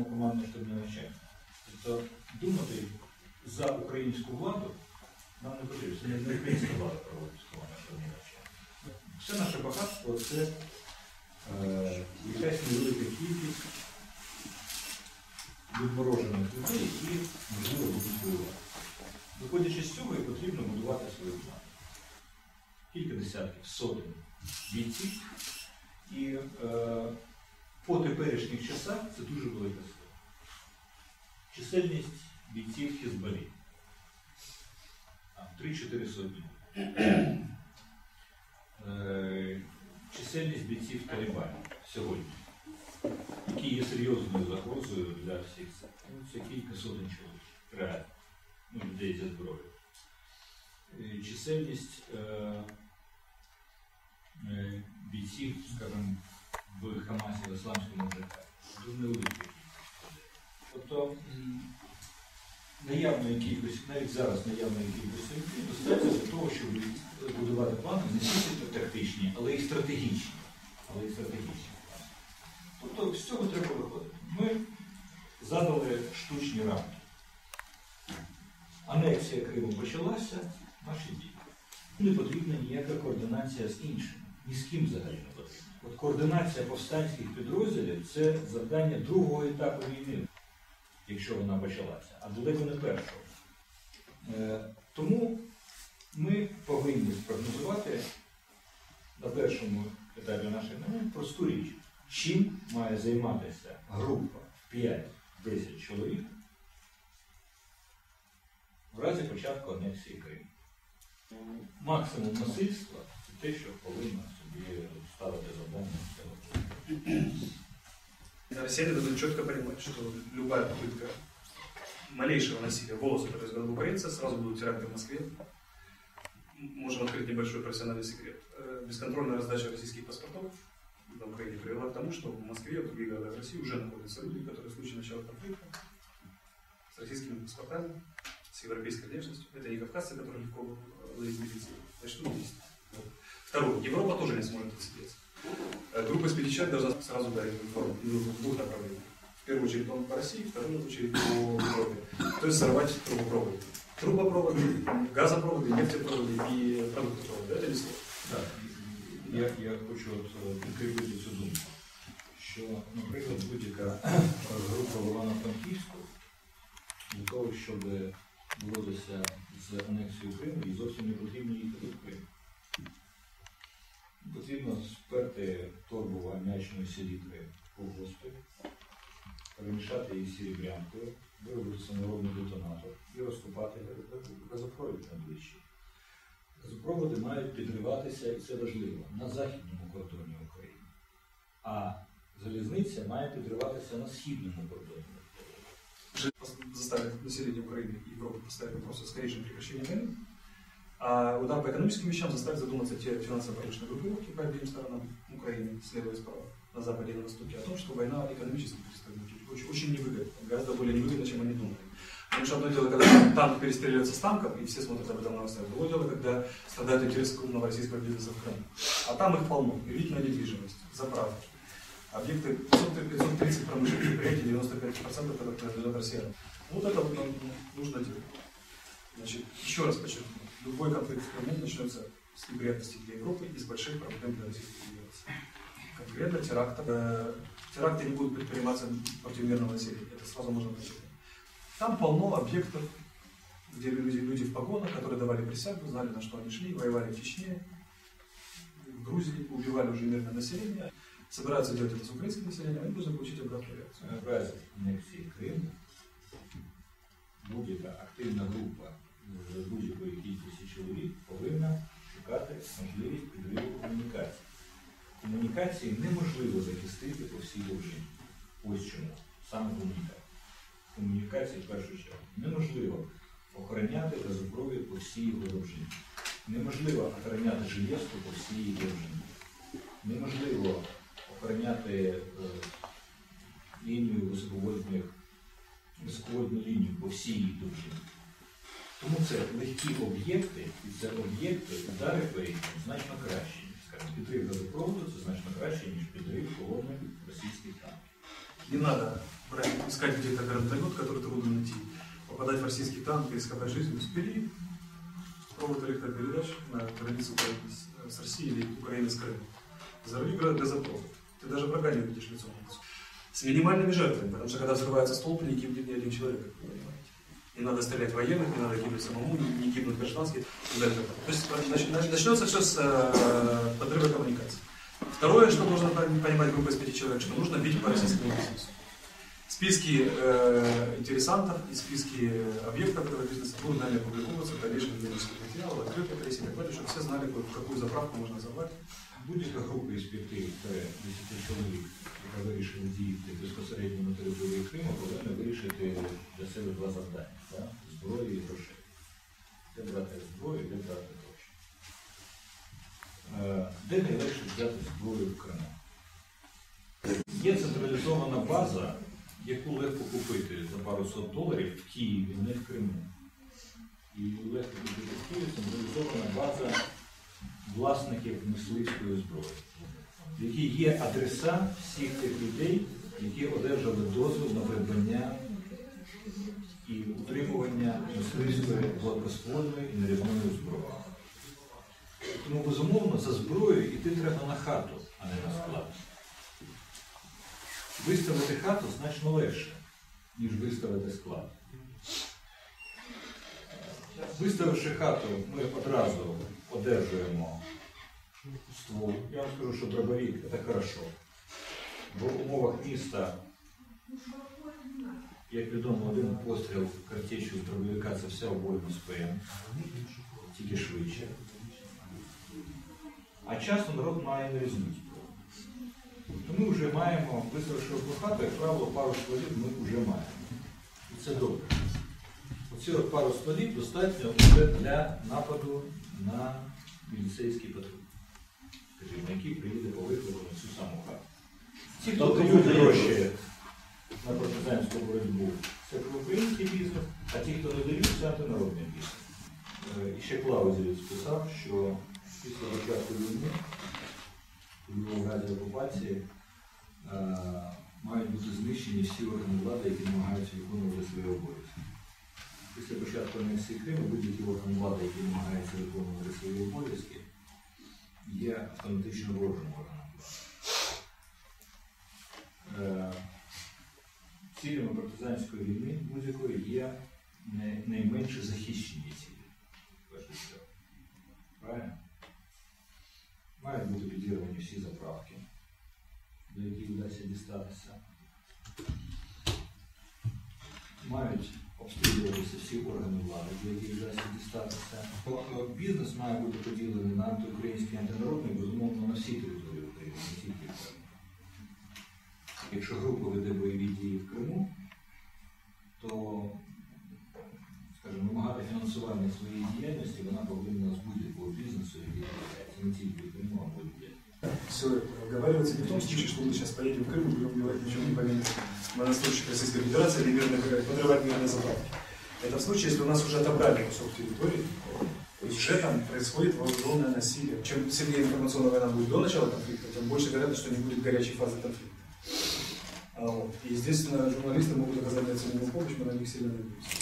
проводимо командне штабне навчання. Тобто думати за українську владу нам не потрібно. Це не українська влада проводить командне штабне навчання. Все наше багатство це е, якась невелика кількість відморожених людей, які можливо будуть воювати. Виходячи з цього, і потрібно будувати свою команду. Кілька десятків, сотень бійців. І е, по теперішніх часах це дуже велика. Чисельність бійців Хізбалі. 3-4 сотні. Е, чисельність бійців Талібану сьогодні, які є серйозною загрозою для всіх. Ну, це кілька сотень чоловік. Реально. Ну, людей зі зброєю. Е, Чисельність е, е, бійців, скажімо, в Хамасі в ісламському джихаді. Дуже невелика. Тобто наявної кількості, навіть зараз наявної кількості людей достатньо для того, щоб будувати плани не тільки тактичні, але й стратегічні. Але й стратегічні. Тобто з цього треба виходити. Ми задали штучні рамки. Анексія Криму почалася, наші дії. Не потрібна ніяка координація з іншими. Ні з ким взагалі не потрібна. От координація повстанських підрозділів це завдання другого етапу війни, якщо вона почалася, а далеко не першого. Е, тому ми повинні спрогнозувати на першому етапі нашої війни просту річ, чим має займатися група 5-10 чоловік в разі початку анексії Криму. Максимум насильства це те, що Россияне должны четко понимать, что любая попытка малейшего насилия, волосы, которые из головы борется, сразу будут теракты в Москве. Можем открыть небольшой профессиональный секрет. Э, Бесконтрольная раздача российских паспортов на Украине привела к тому, что в Москве и в других городах России уже находятся люди, которые в случае начала конфликта с российскими паспортами, с европейской внешностью. Это не кавказцы, которые легко э, медициной. Начнут действовать. Вот. Второе. Европа тоже не сможет отсидеться. Э, Группа из пяти человек должна сразу ударить в форму в двух направлениях. В первую очередь он по России, в вторую очередь по Европе. То есть сорвать трубопроводы. Трубопроводы, газопроводы, нефтепроводы и продуктопроводы. Это не сложно. Так, я, я хочу от е, підкріпити цю думку, що, наприклад, будь-яка група в Івано-Франківську для того, щоб боротися з анексією Криму, їй зовсім не потрібно їхати в Крим. Потрібно сперти торбу ам'ячної селітри по госпі, перемішати її з серебрянкою, виробити саморобний детонатор і розкопати газопровід найближчий. Газопроводи мають підриватися, і це важливо, на західному кордоні України. А залізниця має підриватися на східному кордоні. заставить население Украины и Европы поставить вопрос о скорейшем прекращении войны. А удар по экономическим вещам заставит задуматься те финансово-промышленные группировки по обеим сторонам Украины, слева и справа, на западе и на востоке, о том, что война экономически перестает быть очень, очень невыгодна, гораздо более невыгодна, чем они думали. Потому что одно дело, когда танк перестреливается с танком, и все смотрят об этом новостях, другое дело, когда страдают интересы крупного российского бизнеса в Крыму. А там их полно. Элитная недвижимость, заправки, объекты 500 530 промышленных предприятий, 95% это принадлежат россиянам. Вот это вот нужно делать. Значит, еще раз подчеркну, любой конфликт в Крыму начнется с неприятностей для Европы и с больших проблем для Российской Федерации. Конкретно терактов. Э, теракты не будут предприниматься против мирного населения, это сразу можно подчеркнуть. Там полно объектов, где люди, люди в погонах, которые давали присягу, знали, на что они шли, воевали в Чечне, в Грузии, убивали уже мирное население, собираются делать это с украинским населением, они должны получить обратную реакцию. В разі анексії Криму будь-яка активна група будь-якої кількості чоловік повинна шукати можливість підриву комунікації. Комунікації неможливо захистити по всій довжині. Ось чому. Саме комунікації. Комунікації в першу чергу. Неможливо охороняти газопровід по всій його довжині. Неможливо охороняти железку по всій її довжині. Неможливо охороняти е, лінію високовольтних, високовольтну лінію по всій її довжині. Тому це легкі об'єкти, і це об'єкти, удари по яким значно кращі. Скажімо, підрив газопроводу це значно краще, ніж підрив колони російських танків. Не надо брать, искать где-то гранатомет, который трудно найти, попадать в российский танк и рисковать жизнью, спили провод электропередач на границу Украины с- с Россией или Украины с Крымом. Взорви гра- газопровод. Ты даже врага не увидишь лицом к лицу. С минимальными жертвами, потому что когда взрывается столб, не гибнет ни один человек, как вы понимаете. Не надо стрелять военных, не надо гибнуть самому, не, не гибнут гражданские. и так далее. То есть нач- начнется все с э, подрыва коммуникаций. Второе, что должна понимать группа из пяти человек, что нужно бить по российскому бизнесу. Списки э, интересантов и списки объектов этого бизнеса будут нами опубликовываться в дальнейшем юридических материалах, открытая прессе и так далее, чтобы все знали, какую заправку можно забрать. Будь-яка група із 5 10 чоловік, яка вирішила діяти безпосередньо на території Криму, повинна вирішити для себе два завдання да? зброї і грошей. Де брати зброю, де брати гроші. Е, Де найлегше взяти зброю в Криму? Є централізована база, яку легко купити за пару сот доларів в Києві, не в Криму. І легко купити в Києві централізована база власників мисливської зброї, в якій є адреса всіх тих людей, які одержали дозвіл на придбання і утримування мисливської гладкоствольної і нарізної зброї. Тому, безумовно, за зброєю йти треба на хату, а не на склад. Виставити хату значно легше, ніж виставити склад. Виставивши хату, ми одразу одержуємо ствол. Я вам скажу, що дробовик це хорошо. Бо в умовах міста, як відомо, один постріл картечю з дробовика це вся обойма з тільки швидше. А часто народ має нарізну зброю. Тобто ми вже маємо, виставивши хату, як правило, пару стволів ми вже маємо. І це добре. От пару стволів достатньо вже для нападу на міліцейський патруль, скажімо, який приїде по виклику на цю саму хату. Ті, хто Тобто дають гроші на партизанську боротьбу, це проукраїнський бізнес, а ті, хто не дають, це антинародний бізнес. Е, І ще Клаузевич писав, що після початку війни, в разі окупації, е, мають бути знищені всі органи влади, які намагаються виконувати свої обов'язки. Після початку анексії Криму будь-які органи влади, які намагаються виконувати свої обов'язки, є автоматично ворожим органом влади. Е, Цілями партизанської війни будь-якої є найменше захищені цілі. Правильно? Мають бути підірвані всі заправки, до яких вдасться дістатися. Мають обстрілюватися всі органи влади, до яких вдасться дістатися. О, Бізнес має бути поділений на антиукраїнський і антинародний, безумовно, на всій території України, не тільки в Криму. Якщо група веде бойові дії в Криму, то, скажімо, вимагати фінансування своєї діяльності вона повинна з будь-якого бізнесу, який відбувається не тільки в Криму, а будь-де. Все, оговариваться не в том случае, что мы сейчас поедем в Крым и будем убивать ничего не повинных Военнослужащих Российской Федерации или мирных, подрывать мирные заправки. Это в случае, если у нас уже отобрали кусок территории, уже там происходит вооруженное насилие. Чем сильнее информационная война будет до начала конфликта, тем больше вероятность, что не будет горячей фазы конфликта. А вот. И, естественно, журналисты могут оказать оцененную помощь, мы на них сильно надеемся.